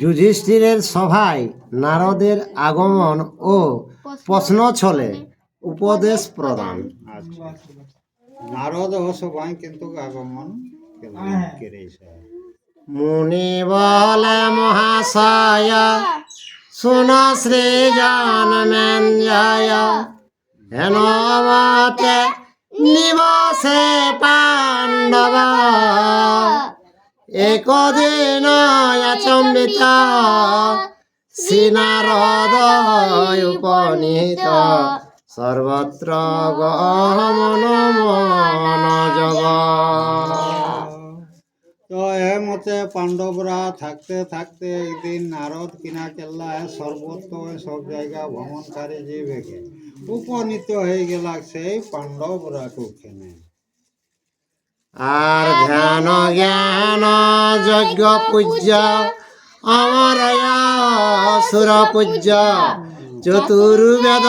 যুধিষ্ঠিরের সভায় নারদের আগমন ও প্রশ্ন ছলে উপদেশ প্রদান। নারদ ও সবাই কিন্তু আগমন মুনি বলে মহাশয় শুন শ্রী জন্মেঞ্জয় হেন মতে নিবসে পাণ্ডব। একদিন আচম্বিত শ্রীনারদ উপনীত। সর্বত্র গমন মনোযোগ তো এ মতে পাণ্ডবরা থাকতে থাকতে একদিন নারদ কিনা কেল্লায় সর্বত্র সব জায়গা ভ্রমণকারী জীবেকে উপনীত হয়ে গেল সেই পাণ্ডবরা কুক্ষেনে আর ধ্যান, জ্ঞান, যজ্ঞ, পূজ্য অমর সুর, পূজ্য, চতুর্বেদ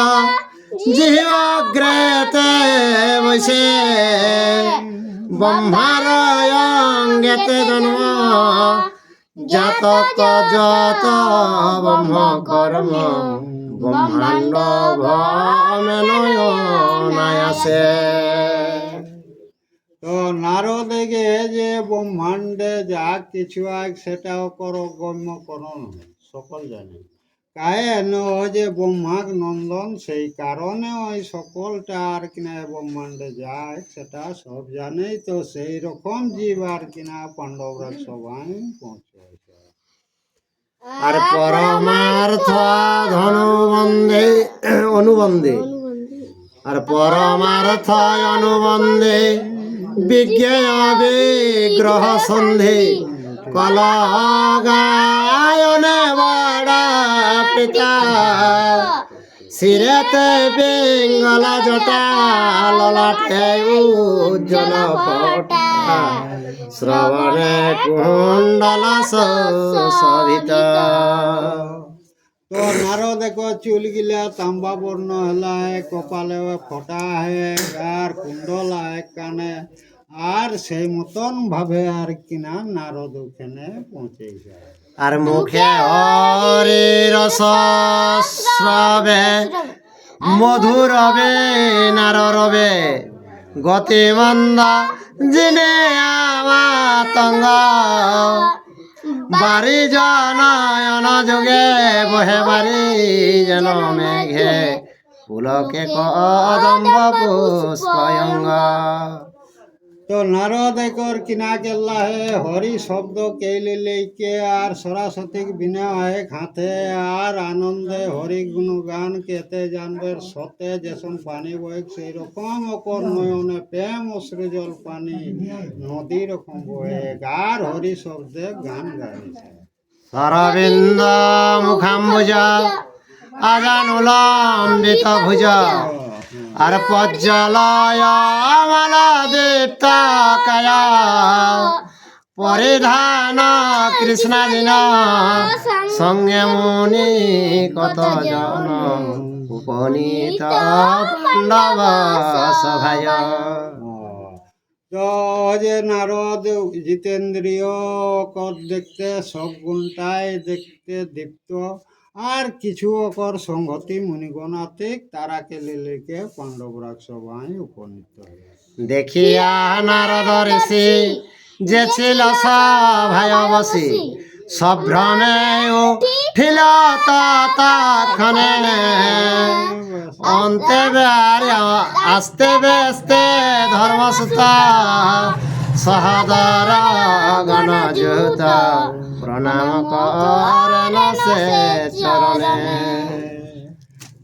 জিহ্বগ্রেতে বসে। ব্রহ্মার অঙ্গেতে জন্ম, জাতক যত ব্রহ্ম, কর্ম, ব্রহ্মাণ্ড ভমেনয়নায়াসে তো নারদকে যে ব্রহ্মাণ্ডে যা কিছু আগ সেটাও করো গম্য করো সকল জানে। কায়েন ও যে ব্রহ্মাক নন্দন সেই কারণে ওই সকলটা আর কিনা ব্রহ্মাণ্ডে যায় সেটা সব জানেই তো। সেই রকম জীব আর কিনা পাণ্ডবরা সবাই পৌঁছেছে আর পরমার্থ ধনুবন্ধে অনুবন্ধে আর পরমার্থ অনুবন্ধে বিজ্ঞান বিগ্রহ সন্ধে। কলগায়নে বড় পিতা। শিরেতে পিঙ্গলা জটা ললাটে উজ্জ্বল ফটা শ্রবণে কুণ্ডল সবিত তো নারদ দেখো চুল গিলা তাম্বা বর্ণ হেলা কপালে ফটা হে আর কুণ্ডল কানে আর সেই মতন ভাবে আর কিনা নারদ ওখানে পৌঁছে যায় আর মুখে হরি রস শ্রবে মধুর রবে নার রবে গতি মন্দ, জিনে আমাতঙ্গ বাড়ি জনয়ন যোগে বহে বাড়ি যেন মেঘে। পুলকে কদম্ব পুষ্পয়ঙ্গ। তো নারদ একর কিনা কেল্লা হে হরি শব্দ কেলে লেকে আর সরস্বতী বিনা হে খাতে আর আনন্দে হরি গুণগান কেতে জানবে সতে, যেসন পানি বয়ে সেই রকম অকর নয়নে প্রেম ও সৃজল পানি নদী রকম বয়ে আর হরি শব্দে গান গাইছে। সরবিন্দ মুখাম্বুজ আজানুলম্বিত ভুজ। আর পজ্জলয় মালা দীপ্ত কায়া। পরিধান কৃষ্ণাজিন সঙ্গে মুনি কত জন উপনীত পাণ্ডব যে নারদ, জিতেন্দ্রীয় দেখতে সব গুণটাই দেখতে দীপ্ত। আর কিছু অকর সংগতি মুনিগণাতিক তারাকে লিলিকে পাণ্ডবরাগ সবাই উপনীত দেখিয়া নারদ ঋষি যে ছিল সভায় বসি সভ্রমে উঠিল ততক্ষণে। অন্তে আস্তে বেস্তে ধর্মসুত, সহদর গণযুত প্রণাম চরণে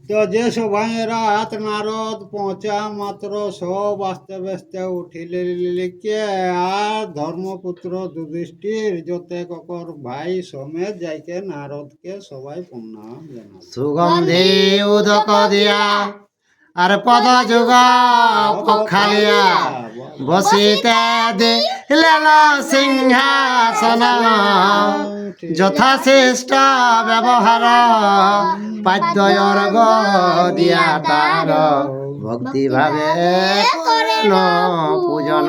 তো যে সবাই রাত নারদ পৌঁছা মাত্র সব আস্তে ব্যস্তে উঠিলে লিলিকে আর ধর্মপুত্র যুধিষ্ঠির যতে ককর ভাই সমেত যাইকে নারদকে সবাই প্রণাম সুগন্ধি উদক দিয়া আর পদ যুগ পখালিয়া বসিতে দিলেন সিংহাসন। যথাশ্রেষ্ঠ ব্যবহার পাদ্যর্গ দিয়া তার। ভক্তিভাবে পূজন।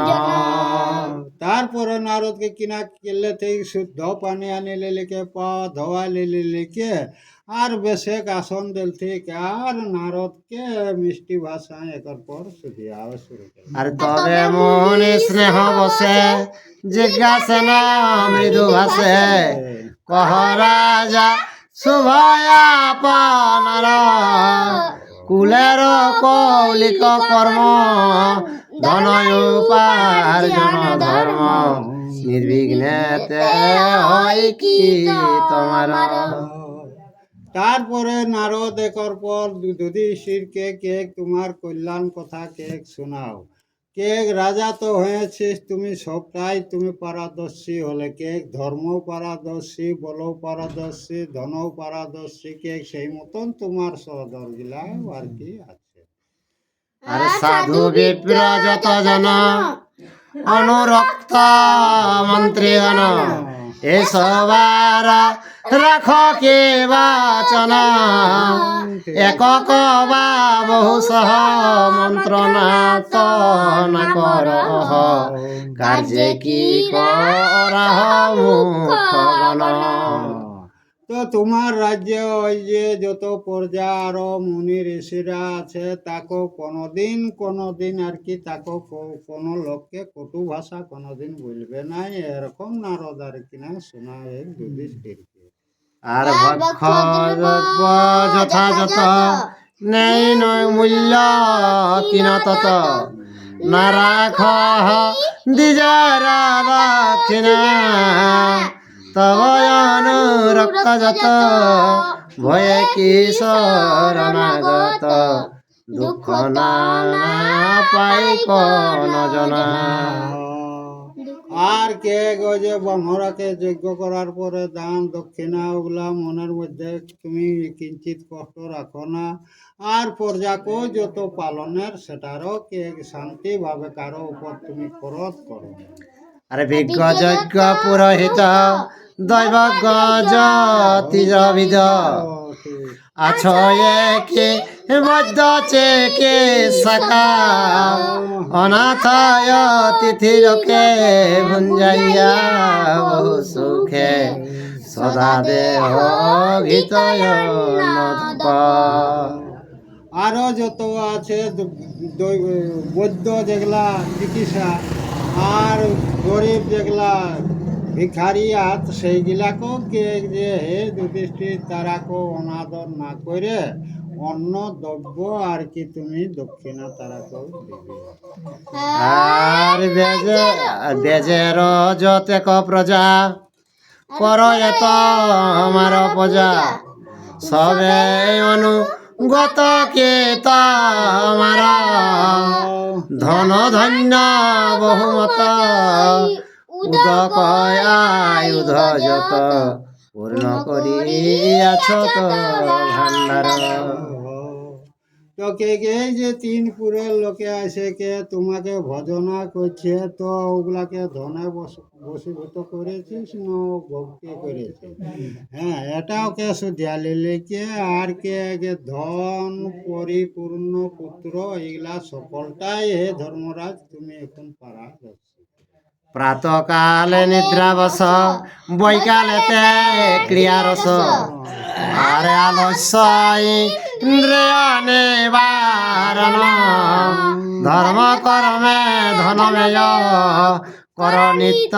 তারপরে নারদকে কিনা কেলে থেকে শুদ্ধ পানি আনিলে লিখে, পা ধোয়ালিলে লিখে, আর বেশেক আসন দিল ঠিক আর নারদকে মিষ্টি ভাষায় একর পর শুধিয়া শুরু আর তবে মনে স্নেহ বসে, জিজ্ঞাসে না মৃদু ভাসে কহ রাজা, শুভয়া পানার, কুলের কৌলিক কর্ম ধর্ম নির্বিঘ্নেতে হয় কি তোমার? তারপরে নারদ একর পর যুধিষ্ঠিরকে কে তোমার কল্যাণ কথা কে শোনাও। কে রাজা তো হয়েছিস তুমি সবটাই, তুমি পারদর্শী হলে কে ধর্ম পারদর্শী, বল পারদর্শী, ধন পারদর্শী কে সেই মতন তোমার সদর গিলা আর কি আছে। আর সাধু বিপ্র যত জন। অনুরক্ত মন্ত্রীগণ এসবার রাখ কে বাচন। একক বা বহু সহ মন্ত্রণা তো না কর। কার্যে কি করহ মুখগণ তো তোমার রাজ্যে ওই যে যত প্রজা আরও মুনি ঋষিরা আছে তাকে কোনোদিন কোনোদিন আর কি তাকে কোনো লোককে কটু ভাষা কোনোদিন বলবে না এরকম নারদ আর কিনা শোনা এক যুধিষ্ঠিরকে আর ভক্ষ যথাযথ নেই নয় মূল্য কিন তত। না রাখ দিজারা দক্ষিণা তব অনুরক্ত যত ভয়ে কি শরণাগত দুঃখ না পাই কোন জনা আর কে গো যে ব্রহ্মরাকে যজ্ঞ করার পরে দান দক্ষিণা ওগুলা মনের মধ্যে তুমি কিঞ্চিত কষ্ট রাখো না আর প্রজাকেও যত পালনের সেটারও কে শান্তি ভাবে কারও উপর তুমি খরচ করো। আরে পুরোহিত দৈব জ্যোতিষ বিদ আছ একে বৈদ্য চেকে সুখে সদা দেহ আরও যত আছে বৈদ্য যেগুলা, চিকিৎসা আর গরিব যেগুলা ভিখারি হাত সেইগুলাকেও কে যে হে যুধিষ্ঠির অনাদর না করে অন্য দ্রব্য আর কি তুমি দক্ষিণা তারাকেও দিবে। আর বেজে, বেজের যতেক প্রজা, কর এত আমার প্রজা। সবে অনুগত কে আমার ধন ধন্য বহুমত উদক আয়ুধ যত পূর্ণ করিয়াছ ভান্ডার তো কে কে এই যে তিন পুরের লোকে আসে কে, তোমাকে ভজনা করছে, তো ওগুলাকে ধনে বস- বশীভূত করেছিস না ভক্তি করেছিস? হ্যাঁ এটাও কে শুধিয়ালি লেকে আর কে ধন, পরিপূর্ণ পুত্র এগুলা সকলটাই হে ধর্মরাজ, তুমি এখন পারা প্রাতকালে নিদ্রা বস বৈকালেতে ক্রিয়ারস। আর আলস্য ধর্ম, কর্মে ধনমেয়। কর নিত্য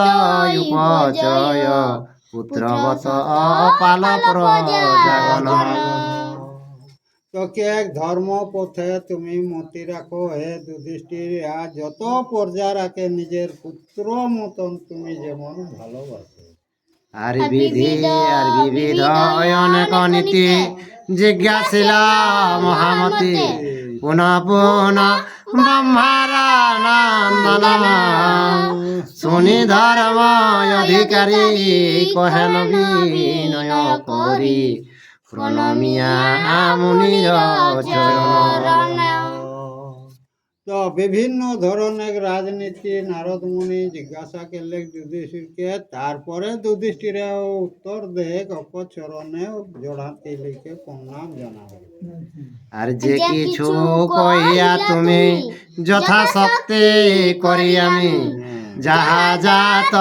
ধর্ম পথে তুমি মতি রাখো, হে যুধিষ্ঠির। আর যত পর্যা রাখে, নিজের পুত্র মতন তুমি যেমন ভালোবাসো। আর বিধি আর বিবিধ অনেক নীতি জিজ্ঞাসিল মহামতি পুনঃ পুনঃ ব্রহ্মারা শুনি ধর্ম অধিকারী কহেন বিনয় করি। প্রণমিয়া মুনির চরণ। তো বিভিন্ন ধরনের রাজনীতি নারদ মুনি জিজ্ঞাসা করলে যুধিষ্ঠিরকে তারপরে যুধিষ্ঠিরে উত্তর দেখ অপচরণে জড়াতে লিখে প্রণাম জানাবে আর যে কিছু কইয়া তুমি যথা যথাশক্তি করি আমি। যাহা জাত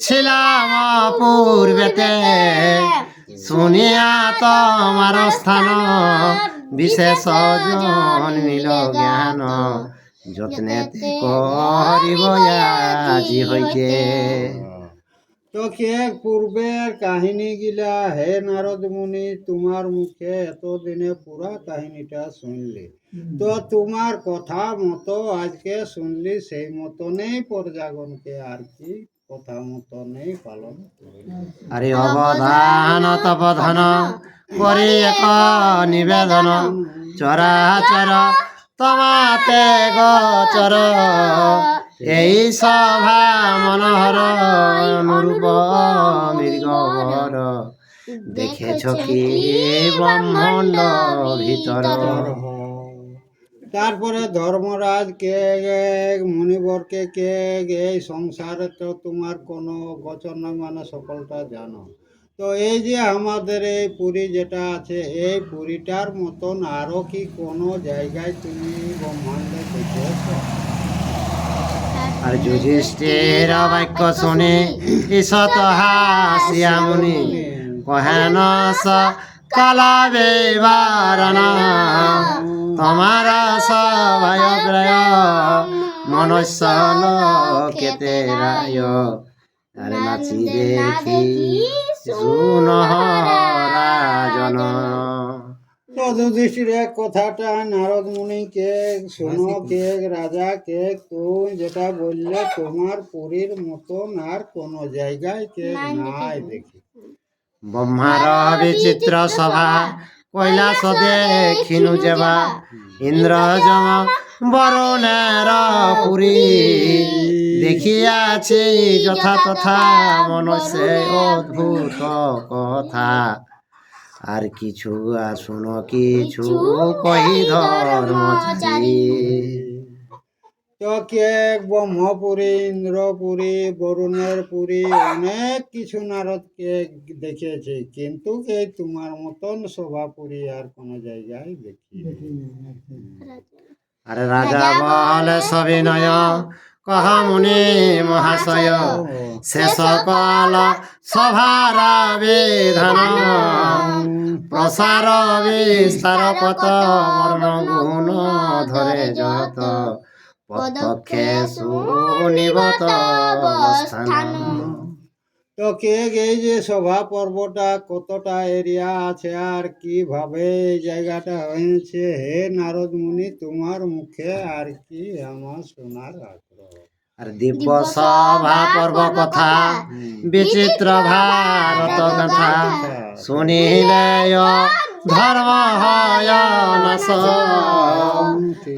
ছিলাম পূর্বেতে শুনিয়া তোমার স্থান বিশেষ জন্মিল জ্ঞান। যত্নে করিব আজি হইতে। তো কে পূর্বের কাহিনী গিলা হে নারদ মুনি তোমার মুখে এতদিনে পুরা কাহিনীটা শুনলি। তো তোমার কথা মতো আজকে শুনলি সেই মতনেই প্রজাগণকে আর কি কথা মতনেই পালন করলি আরে অবধান তপধন করি এক নিবেদন। চরাচর তোমাতে গোচর। এই সভা মনোহর, অনুরূপ মৃগবর দেখেছ কি ব্রহ্মাণ্ড ভিতর? তারপরে ধর্মরাজ কে গে, মুনিবরকে কে এই সংসারে তো তোমার কোনো নয় মানে সকলটা জানো। তো এই যে আমাদের এই পুরী যেটা আছে, এই পুরীটার মতন আরও কি কোনো জায়গায় তুমি ব্রহ্মাণ্ডে আর যুধিষ্ঠির বাক্য শুনি ঈশত হাসিয়া মুনি। কহেন কালাবে বারণ তোমার সভয় প্রায় মনুষ্য লোকেতে রায়। আরে নাচি দেখি শুন রাজন যুধিষ্ঠির এক কথাটা নারদ মুনি কে শোনো কে রাজা কে তুই যেটা বললে তোমার পুরীর মতন আর কোনো জায়গায় কে নাই দেখি। ব্রহ্মার বিচিত্র সভা কৈলাস দেখিনু যেবা ইন্দ্র যম বরুণের পুরী। দেখিয়াছি যথা তথা মনসে অদ্ভুত কথা। আর কিছু আসুন কিছু কহি ধর্মচারী তো কে ব্রহ্মপুরী ইন্দ্রপুরী বরুণের পুরী অনেক কিছু নারদ কে দেখেছে কিন্তু এই তোমার মতন সভাপুরী আর কোনো জায়গায় দেখি আরে রাজা বলে সবিনয়। কহ মুনি মহাশয়? শেষ কাল সভার বিধান। প্রসার বিস্তার পত বর্ণ গুণ ধরে যত। পদক্ষে শুনিবত স্থান তো কে এই যে সভা পর্বটা কতটা এরিয়া আছে আর কীভাবে এই জায়গাটা হয়েছে হে নারদ মুনি তোমার মুখে আর কি আমার শোনার আগ্রহ? আর দিব্য সভা পর্ব কথা বিচিত্র ভারত কথা। শুনিলে ধর্ম হয়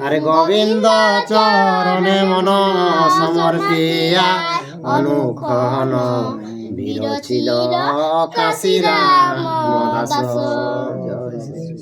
আরে গোবিন্দ চরণে মন সমর্পিয়া অনুখন বিরচিল কাশিরাম দাস জয় শ্রী